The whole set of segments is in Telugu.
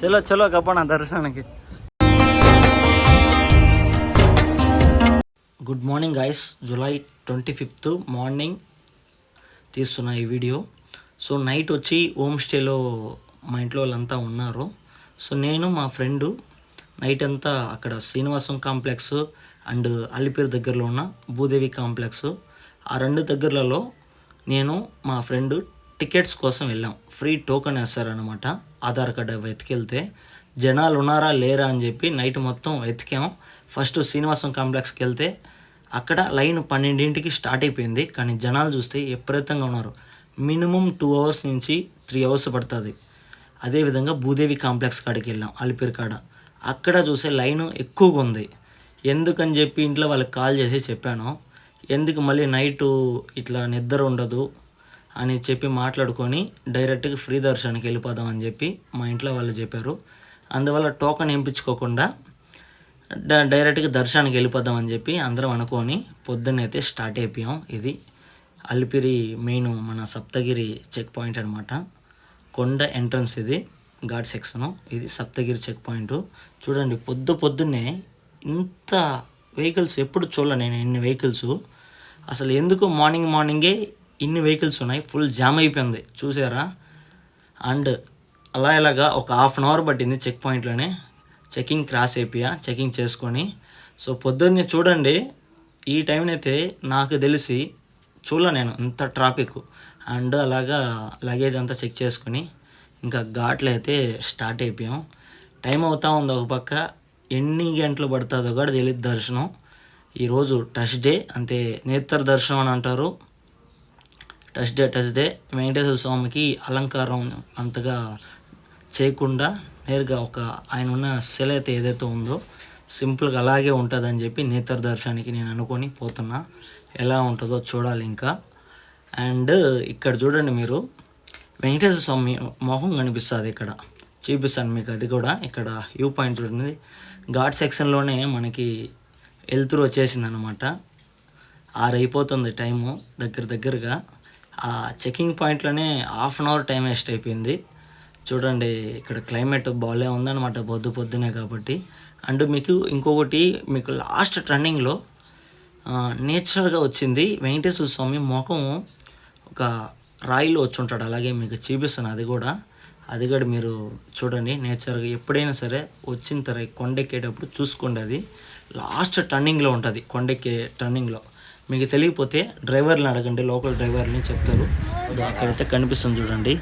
చలో చలో కప్పన దర్శనానికి. Good morning guys July twenty fifth morning తీస్తున్న ఈ వీడియో సో నైట్ వచ్చి హోమ్ స్టేలో మా ఇంట్లో వాళ్ళంతా ఉన్నారు. సో నేను మా ఫ్రెండు నైట్ అంతా అక్కడ శ్రీనివాసం కాంప్లెక్స్ అండ్ అలిపిరి దగ్గరలో ఉన్న భూదేవి కాంప్లెక్స్ ఆ రెండు దగ్గరలలో నేను మా ఫ్రెండ్ టికెట్స్ కోసం వెళ్ళాం. ఫ్రీ టోకెన్ వేస్తారనమాట ఆధార్ కార్డు అవి వెతికెళ్తే జనాలు ఉన్నారా లేరా అని చెప్పి నైట్ మొత్తం వెతికాం. ఫస్ట్ శ్రీనివాసం కాంప్లెక్స్కి వెళ్తే అక్కడ లైన్ పన్నెండింటికి స్టార్ట్ అయిపోయింది. కానీ జనాలు చూస్తే విపరీతంగా ఉన్నారు. మినిమం టూ అవర్స్ నుంచి త్రీ అవర్స్ పడుతుంది. అదేవిధంగా భూదేవి కాంప్లెక్స్ కాడికి వెళ్ళాం అలిపిరి కాడ. అక్కడ చూసే లైన్ ఎక్కువగా ఉంది. ఎందుకని చెప్పి ఇంట్లో వాళ్ళకి కాల్ చేసి చెప్పాను. ఎందుకు మళ్ళీ నైటు ఇట్లా నిద్ర ఉండదు? అని చెప్పి మాట్లాడుకొని డైరెక్ట్గా ఫ్రీ దర్శనానికి వెళ్ళిపోదాం అని చెప్పి మా ఇంట్లో వాళ్ళు చెప్పారు. అందువల్ల టోకెన్ ఎంపించుకోకుండా డ- డైరెక్ట్గా దర్శనానికి వెళ్ళిపోదాం అని చెప్పి అందరం అనుకొని పొద్దున్నైతే స్టార్ట్ అయిపోయాం. ఇది అలిపిరి మెయిన్ మన సప్తగిరి చెక్ పాయింట్ అనమాట కొండ ఎంట్రన్స్ ఇది ఘాట్ సెక్షన్. ఇది సప్తగిరి చెక్ పాయింట్. చూడండి పొద్దు పొద్దున్నే ఇంత వెహికల్స్ ఎప్పుడు చూడలే నేను ఇన్ని వెహికల్స్. అసలు ఎందుకు మార్నింగ్ మార్నింగే ఇన్ని వెహికల్స్ ఉన్నాయి ఫుల్ జామ్ అయిపోయింది. చూసారా? అండ్ అలా ఇలాగా ఒక హాఫ్ అన్ అవర్ పట్టింది చెక్ పాయింట్లోనే చెకింగ్ క్రాస్ అయిపోయా చెకింగ్ చేసుకొని. సో పొద్దున్నే చూడండి ఈ టైంనైతే నాకు తెలిసి చూడలే నేను ఇంత ట్రాఫిక్ అండ్ అలాగా లగేజ్ అంతా చెక్ చేసుకొని ఇంకా ఘాట్లు అయితే స్టార్ట్ అయిపోయాం. టైం అవుతా ఉంది ఒక పక్క. ఎన్ని గంటలు పడుతుందో కూడా తెలియదు దర్శనం. ఈరోజు టచ్ డే అంతే నేత్ర దర్శనం అని అంటారు. Thursday Thursday Venkateswara స్వామికి అలంకారం అంతగా చేయకుండా నేరుగా ఒక ఆయన ఉన్న శిల అయితే ఏదైతే ఉందో సింపుల్గా అలాగే ఉంటుందని చెప్పి నేత్ర దర్శనానికి నేను అనుకొని పోతున్నా ఎలా ఉంటుందో చూడాలి ఇంకా అండ్ ఇక్కడ చూడండి మీరు వెంకటేశ్వర స్వామి మొహం కనిపిస్తుంది ఇక్కడ చూపిస్తాను మీకు అది కూడా ఇక్కడ వ్యూ పాయింట్ చూడండి ఘాట్ సెక్షన్లోనే మనకి వెళ్తురు వచ్చేసింది అనమాట ఆరు అయిపోతుంది టైము దగ్గర దగ్గరగా ఆ checking పాయింట్లోనే half an hour time waste అయిపోయింది. చూడండి ఇక్కడ క్లైమేట్ బాగాలే ఉందన్నమాట పొద్దు పొద్దునే కాబట్టి. అండ్ మీకు ఇంకొకటి మీకు లాస్ట్ టర్నింగ్లో నేచురల్గా వచ్చింది వెంకటేశ్వర స్వామి ముఖం ఒక రాయిలో వచ్చి ఉంటాడు. అలాగే మీకు చూపిస్తాను అది కూడా. అది కూడా మీరు చూడండి నేచర్గా ఎప్పుడైనా సరే వచ్చిన తర్వాత కొండెక్కేటప్పుడు చూసుకోండి అది. లాస్ట్ టర్నింగ్లో ఉంటుంది కొండెక్కే టర్నింగ్లో మీకు తెలియకపోతే డ్రైవర్ని అడగండి లోకల్ డ్రైవర్ని చెప్తారు. అక్కడైతే కనిపిస్తుంది చూడండి.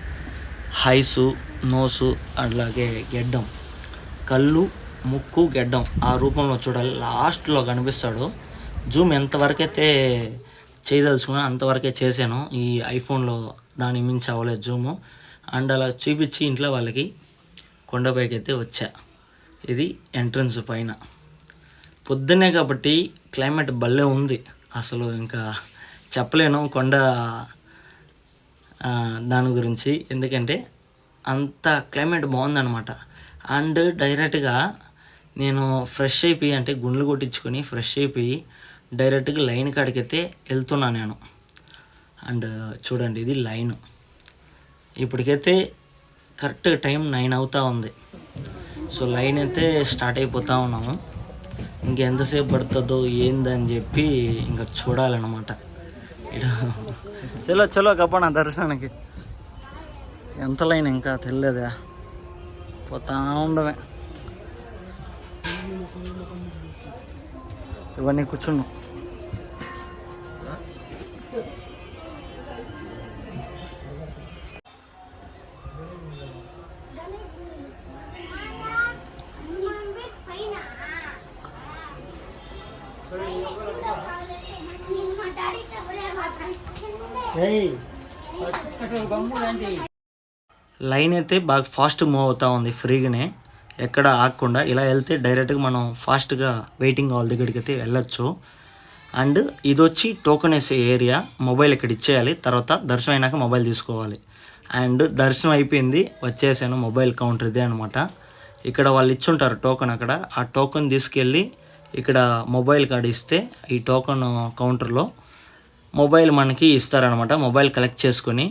హైసు నోసు అలాగే గెడ్డం. కళ్ళు ముక్కు గెడ్డం ఆ రూపంలో చూడాలి. లాస్ట్లో కనిపిస్తాడు. జూమ్ ఎంతవరకైతే చేయదలుచుకున్నా అంతవరకే చేశాను. ఈ ఐఫోన్లో దాని మించి అవ్వలేదు జూము. అండ్ అలా చూపించి ఇంట్లో వాళ్ళకి కొండపైకి అయితే వచ్చా. ఇది ఎంట్రన్స్ పైన. పొద్దున్నే కాబట్టి క్లైమేట్ భలే ఉంది. అసలు ఇంకా చెప్పలేను కొండ దాని గురించి. ఎందుకంటే అంత క్లైమేట్ బాగుందన్నమాట. అండ్ డైరెక్ట్గా నేను ఫ్రెష్ అయిపోయి అంటే గుండ్లు కొట్టించుకొని ఫ్రెష్ అయిపోయి డైరెక్ట్గా లైన్ కాడికి అయితే వెళ్తున్నా నేను. అండ్ చూడండి ఇది లైన్. ఇప్పటికైతే కరెక్ట్ టైం నైన్ అవుతూ ఉంది. సో లైన్ అయితే స్టార్ట్ అయిపోతూ ఉన్నాము. ఇంకెంతసేపు పడుతుందో ఏందని చెప్పి ఇంకా చూడాలన్నమాట. చలో చలో కప్పనా దర్శనానికి? ఎంత లైన్ ఇంకా తెలియదా పోతా ఉండమే. ఇవన్నీ కూర్చున్నాం లైన్ అయితే బాగా ఫాస్ట్ మూవ్ అవుతా ఉంది ఫ్రీగానే. ఎక్కడ ఆగకుండా ఇలా వెళ్తే డైరెక్ట్గా మనం ఫాస్ట్గా వెయిటింగ్ హాల్ దగ్గరికి అయితే వెళ్ళొచ్చు. అండ్ ఇది వచ్చి టోకెన్ వేసే ఏరియా. మొబైల్ ఇక్కడ ఇచ్చేయాలి. తర్వాత దర్శనం అయినాక మొబైల్ తీసుకోవాలి. అండ్ దర్శనం అయిపోయింది. వచ్చేసాను మొబైల్ కౌంటర్ ఇదే అనమాట ఇక్కడ వాళ్ళు ఇచ్చుంటారు టోకెన్ అక్కడ. ఆ టోకెన్ తీసుకెళ్ళి ఇక్కడ మొబైల్ కార్డు ఇస్తే ఈ టోకెన్ కౌంటర్లో మొబైల్ మనకి ఇస్తారనమాట మొబైల్ కలెక్ట్ చేసుకొని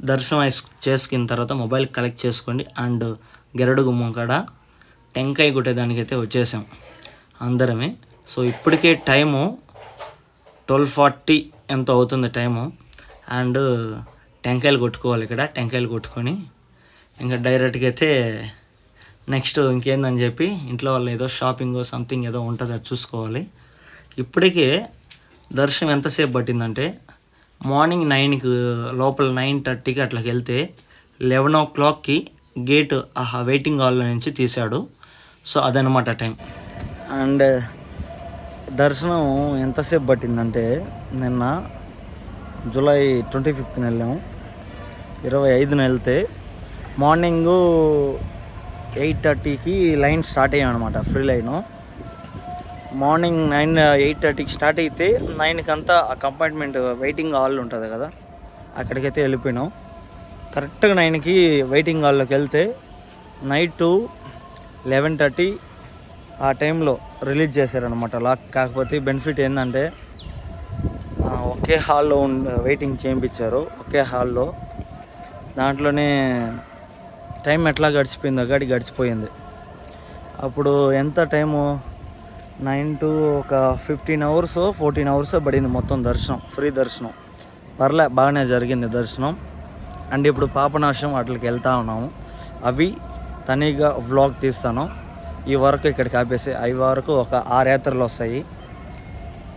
దర్శనం చేసుకున్న తర్వాత మొబైల్ కలెక్ట్ చేసుకోండి. అండ్ గెరడు గుమ్మం కాడ టెంకాయ కొట్టేదానికైతే వచ్చేసాం అందరమే. సో ఇప్పటికే టైము ట్వెల్వ్ ఫార్టీ ఎంత అవుతుంది టైము. అండ్ టెంకాయలు కొట్టుకోవాలి ఇక్కడ. టెంకాయలు కొట్టుకొని ఇంకా డైరెక్ట్గా అయితే నెక్స్ట్ ఇంకేందని చెప్పి ఇంట్లో వాళ్ళు ఏదో షాపింగ్ సంథింగ్ ఏదో ఉంటుంది అది చూసుకోవాలి. ఇప్పటికే దర్శనం ఎంతసేపు పట్టిందంటే మార్నింగ్ నైన్కి లోపల నైన్ థర్టీకి అట్లా వెళ్తే లెవెన్ ఓ క్లాక్కి గేట్ ఆ వెయిటింగ్ హాల్లో నుంచి తీశాడు. సో అదనమాట టైం. అండ్ దర్శనం ఎంతసేపు పట్టిందంటే నిన్న జూలై ట్వంటీ ఫిఫ్త్న వెళ్ళాము ఇరవై ఐదున వెళ్తే మార్నింగు ఎయిట్ థర్టీకి line start అయ్యామన్నమాట free line. Morning nine eight థర్టీకి స్టార్ట్ అయితే నైన్కి అంతా ఆ కంపార్ట్మెంట్ వెయిటింగ్ హాల్ ఉంటుంది కదా అక్కడికైతే వెళ్ళిపోయినాం. కరెక్ట్గా నైన్కి వెయిటింగ్ హాల్లోకి వెళ్తే నైట్ లెవెన్ థర్టీ ఆ టైంలో రిలీజ్ చేశారనమాట లాక్. కాకపోతే బెనిఫిట్ ఏంటంటే ఒకే హాల్లో ఉండ వెయిటింగ్ చేయించారు ఒకే హాల్లో. దాంట్లోనే టైం ఎట్లా గడిచిపోయిందో గడి గడిచిపోయింది. అప్పుడు ఎంత టైము? నైన్ టు ఒక ఫిఫ్టీన్ అవర్స్ ఫోర్టీన్ అవర్స్ పడింది మొత్తం దర్శనం ఫ్రీ దర్శనం. పర్లే బాగానే జరిగింది దర్శనం. అండ్ ఇప్పుడు పాపనాశం వాటికి వెళ్తా ఉన్నాము. అవి తనీగా వ్లాగ్ తీస్తాను. ఈ వరకు ఇక్కడికి ఆపేసి అవి వరకు ఒక ఆరు యాత్రలు వస్తాయి.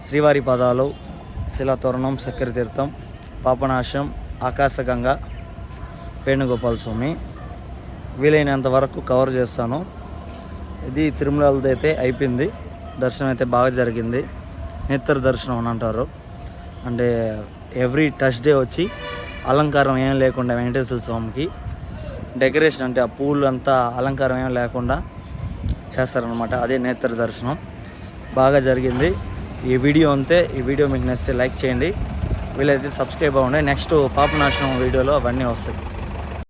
శ్రీవారి పదాలు శిలాతోరణం చక్కెర తీర్థం పాపనాశం ఆకాశగంగ వేణుగోపాల స్వామి వీలైనంత వరకు కవర్ చేస్తాను. ఇది తిరుమలది అయితే అయిపోయింది. దర్శనం అయితే బాగా జరిగింది. నేత్ర దర్శనం అని అంటారు. అంటే ఎవ్రీ టచ్ డే వచ్చి అలంకారం ఏం లేకుండా వెంకటేశ్వర స్వామికి డెకరేషన్ అంటే ఆ పూలు అంతా అలంకారం ఏం లేకుండా చేస్తారనమాట అదే నేత్ర దర్శనం. బాగా జరిగింది. ఈ వీడియో అంతే. ఈ వీడియో మీకు నచ్చితే లైక్ చేయండి. వీలైతే సబ్స్క్రైబ్ అవ్వండి. నెక్స్ట్ పాపనాశనం వీడియోలో అవన్నీ వస్తాయి.